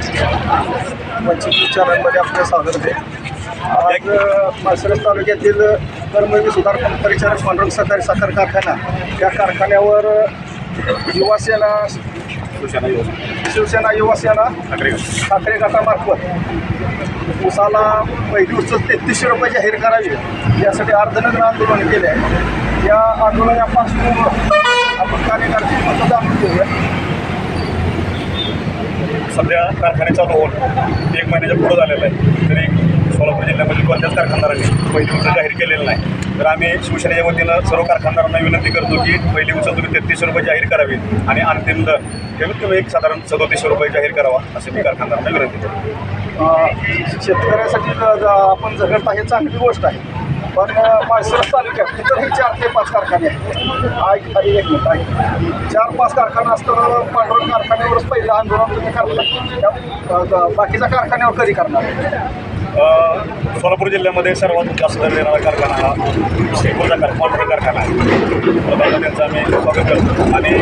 पंचवीस चॅनलमध्ये आपलं स्वागत आहे आज माळशिरस तालुक्यातील कर्मवीर सुधार परिचारक पांडुरंग सहकारी साखर कारखाना या कारखान्यावर युवासेना शिवसेना युवासेना ठाकरे गटामार्फत उसाला पहिली उचल तेहतीसशे रुपये जाहीर करावी यासाठी अर्धनग्न आंदोलन केले आहे या आंदोलना पार्श्वभूमीवर आपण कार्यकर्ते मतदान घेऊया. सध्या कारखाने चालू होऊन एक महिन्याच्या पुढं झालेला आहे. तरी सोलापूर जिल्ह्यामध्ये कोणत्याच कारखानदारांनी पहिली उचल जाहीर केलेलं नाही. तर आम्ही शिवसेनेच्या वतीनं सर्व कारखानदारांना विनंती करतो की पहिली उचल तुम्ही तेहतीसशे रुपये जाहीर करावी आणि अंतिम दर कमीत कमी एक साधारण सदोतीसशे रुपये जाहीर करावा असे मी कारखानदारांना विनंती करतो. शेतकऱ्यासाठी आपण जगत आहे चांगली गोष्ट आहे. पण अ, माळशिरस तालुक्यात इतरही चार ते पाच कारखाने आहेत. ऐक खाली एक मिनिट ऐक. चार पाच कारखाना असताना पांढरं कारखान्यावरच पहिलं आंदोलन तुम्ही करता बाकीच्या कारखान्यावर कधी करणार? सोलापूर जिल्ह्यामध्ये सर्वात जास्त दर देणारा कारखाना हा श्रीपूरचा कार पांढरा कारखाना आहे. प्रथमतः त्यांचं आम्ही स्वागत करतो. आणि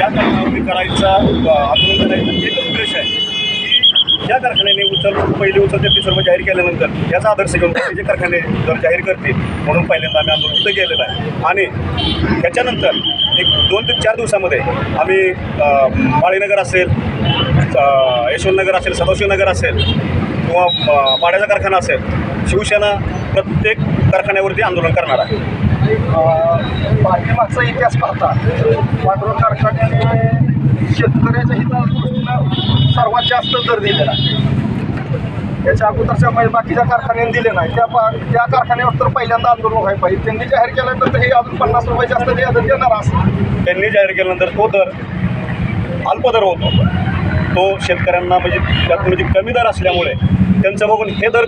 या कारखान्यावरती करायचा अ, आंदोलन करायचं एकच उद्देश आहे की ज्या कारखान्याने उचल पहिली उचल ते सर्व जाहीर केल्यानंतर याचा आदर्श घेऊन बाकीचे कारखाने जर जाहीर करतील म्हणून पहिल्यांदा आम्ही आंदोलन तिथं केलेलं आहे. आणि त्याच्यानंतर एक दोन ते चार दिवसामध्ये आम्ही माळीनगर असेल यशवंतनगर असेल सदाशिवनगर असेल किंवा पाड्याचा कारखाना असेल शिवसेना प्रत्येक कारखान्यावरती आंदोलन करणार आहे. पाठीमागचा इतिहास पाहता पांढरं कारखान्याने शेतकऱ्याच्या हितादृष्टीनं सर्वात जास्त दर दिलेला. याच्या अगोदरच्या म्हणजे बाकीच्या कारखान्याने दिले नाही. त्या पा त्या कारखान्यावर तर पहिल्यांदा आंदोलन व्हायला पाहिजे. त्यांनी जाहीर केल्यानंतर हे अजून पन्नास रुपये जास्त देणार असं. त्यांनी जाहीर केल्यानंतर तो दर अल्प दर होतो. तो शेतकऱ्यांना म्हणजे त्यात म्हणजे कमी दर असल्यामुळे त्यांचं बघून हे दर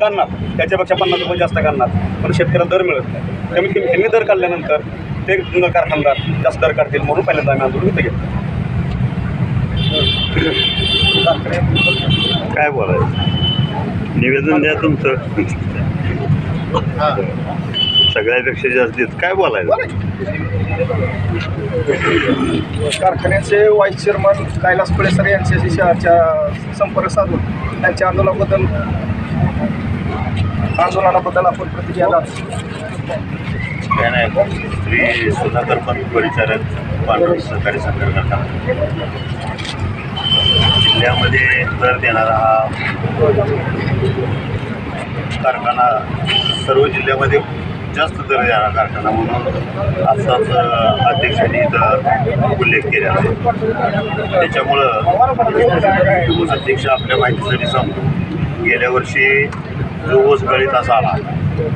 काढणार. त्याच्यापेक्षा पन्नास रुपये जास्त काढणार. पण शेतकऱ्याला दर मिळत नाही. कमीत कमी कमी दर काढल्यानंतर ते कारखानदार जास्त दर काढतील म्हणून पहिल्यांदा आम्ही आंदोलन घेतलं. काय बोलायचं? निवेदन द्या तुमचं. सगळ्यापेक्षा जास्त देत. काय बोलायचं? कारखान्याचे व्हाईस चेअरमन कैलास पुळेसर यांच्याशी शहराच्या संपर्क साधून त्यांच्या आंदोलनाबद्दल आंदोलनाबद्दल आपण प्रतिक्रिया दाखवू. काय नाही श्री सुधाकर पंत परिचारक सहकारी साखर कारखाना जिल्ह्यामध्ये दर देणारा हा कारखाना सर्व जिल्ह्यामध्ये जास्त दर देणारा कारखाना म्हणून असाच अध्यक्षांनी इथं उल्लेख केलेला आहे. त्याच्यामुळं ऊस अध्यक्ष आपल्या माहितीसाठी सांगतो गेल्या वर्षी जो ऊस गळीत असा आला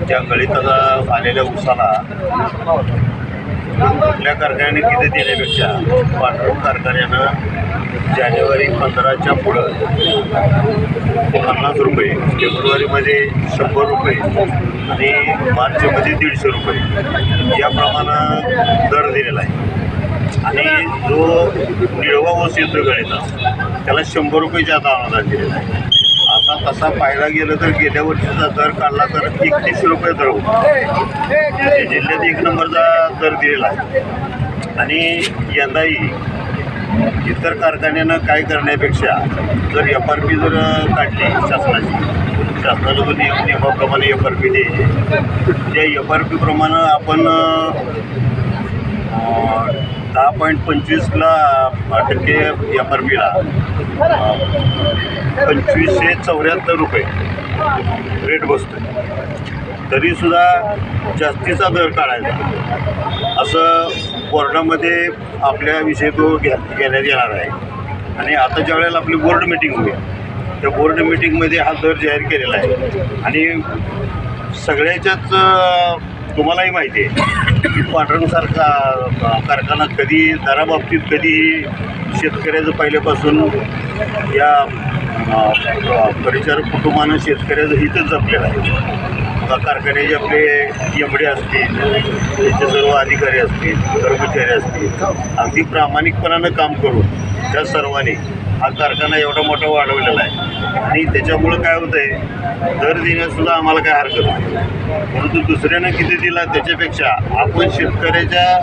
त्या गळीत आलेल्या ऊसाला कुठल्या कारखान्याने किती देण्यापेक्षा पांढरं कारखान्यानं जानेवारी पंधराच्या पुढं. पन्नास रुपये फेब्रुवारीमध्ये शंभर रुपये आणि मार्चमध्ये दीडशे रुपये. याप्रमाणे दर दिलेला आहे. आणि जो निळवा वस येतो गणिता त्याला शंभर रुपये आता अनुदान दिलेला आहे. आता तसा पाहायला गेलं तर गेल्या वर्षीचा दर काढला तर एकतीस रुपये दर होता. म्हणजे जिल्ह्यात एक नंबरचा दर दिलेला आहे. आणि यंदाही इतर कारखान्यानं काय करण्यापेक्षा जर एफ आर पी जर काढली शासनाची शासनाला जो नियम नियमाप्रमाणे एफ आर पी द्यायची त्या एफ आर पीप्रमाणे आपण दहा पॉईंट पंचवीसला टक्के एफ आर पीला पंचवीसशे चौऱ्याहत्तर रुपये रेट बसतो तरीसुद्धा जास्तीचा दर काढायचा. असं बोर्डामध्ये आपल्याविषयी तो घ्या घेण्यात येणार आहे. आणि आता ज्या वेळेला आपली बोर्ड मिटिंग होईल त्या बोर्ड मिटिंगमध्ये हा दर जाहीर केलेला आहे. आणि सगळ्याच्याच तुम्हालाही माहिती आहे. की कारखाना कधी दराबाबतीत कधीही शेतकऱ्याचं पहिल्यापासून या परिचार परिचारक कुटुंबानं शेतकऱ्याचं हितच जपलेलं आहे. कारखान्याचे आपले एमडे असतील त्यांचे सर्व अधिकारी असतील कर्मचारी असतील अगदी प्रामाणिकपणानं काम करून त्या सर्वांनी हा कारखाना एवढा मोठा वाढवलेला आहे. आणि त्याच्यामुळं काय होतं आहे दर देण्यासुद्धा आम्हाला काय हरकत नाही. परंतु दुसऱ्यानं किती दिला त्याच्यापेक्षा आपण शेतकऱ्याच्या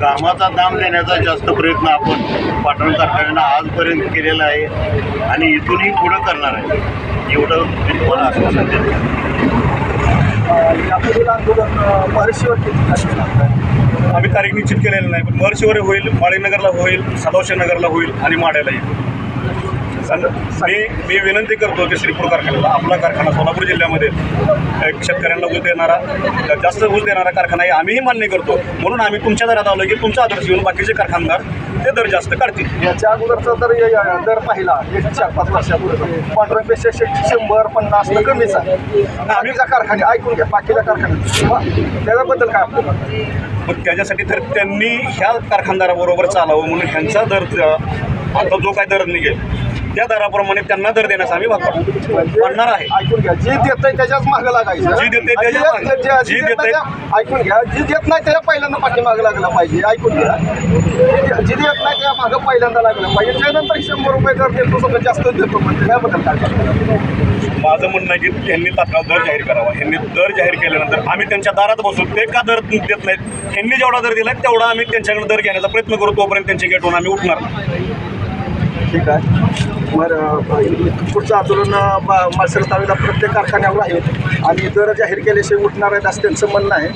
कामाचा दाम देण्याचा जास्त प्रयत्न आपण पाटण कारखान्यानं आजपर्यंत केलेला आहे आणि इथूनही पुढं करणार आहे. एवढं मला आश्वासन देतो. आम्ही तारीख निश्चित केलेलं नाही पण महर्षीवर होईल माळीनगरला होईल सदावशी नगरला होईल आणि माड्याला येईल. मी मी विनंती करतो की श्रीपूर कारखान्याला आपला कारखाना सोलापूर जिल्ह्यामध्ये एक शेतकऱ्यांना ऊस देणारा जास्त ऊस देणारा कारखाना आहे आम्हीही मान्य करतो. म्हणून आम्ही तुमच्या दरात आलो की तुमचा आदर्श घेऊन बाकीचे कारखानदार ते दर जास्त काढतील. याच्या अगोदरचा दर दर पाहिला एक चार पाच वर्षापूर्वी. पांढऱ्यापेक्षा शे- शंभर पन्नास कमीच आहे. बाकीच्या कारखाने ऐकून घ्या बाकीच्या कारखाने. मग त्याच्याबद्दल काय आपलं? मग त्याच्यासाठी तर त्यांनी ह्या कारखानदाराबरोबर चालावं म्हणून ह्यांचा दर आता जो काय दर निघेल त्या दराप्रमाणे त्यांना दर देण्यास आम्ही भाग पाडू. पाडणार आहे. ऐकून घ्या. जी देत नाही त्याच्याच मागे लागायचं. जी देते जी- मागे. जी- देत त्या- ऐकून घ्या. जी देत नाही त्याच्या पहिल्यांदा पाठीमागे लागला पाहिजे. ऐकून घ्या. जी- देत नाही त्या मागं पहिल्यांदा लागलं पाहिजे. त्यानंतर शंभर रुपये दर देतो समजा जास्त देतो. म्हणजे त्याबद्दल काय? माझं म्हणणं आहे की त्यांनी तात्काळ दर जाहीर करावा. ह्यांनी दर जाहीर केल्यानंतर आम्ही त्यांच्या दारात बसू. ते का दर देत नाहीत? ह्यांनी जेवढा दर दिला तेवढा आम्ही त्यांच्याकडे दर घेण्याचा प्रयत्न करू तोपर्यंत त्यांच्या गेटवरून आम्ही उठणार नाही. ठीक आहे. बरं पुढचं आंदोलन माळसर तालुक्यात प्रत्येक कारखान्यावर आहे. आणि दर जाहीर केल्याशिवाय उठणार आहेत असं त्यांचं म्हणणं आहे.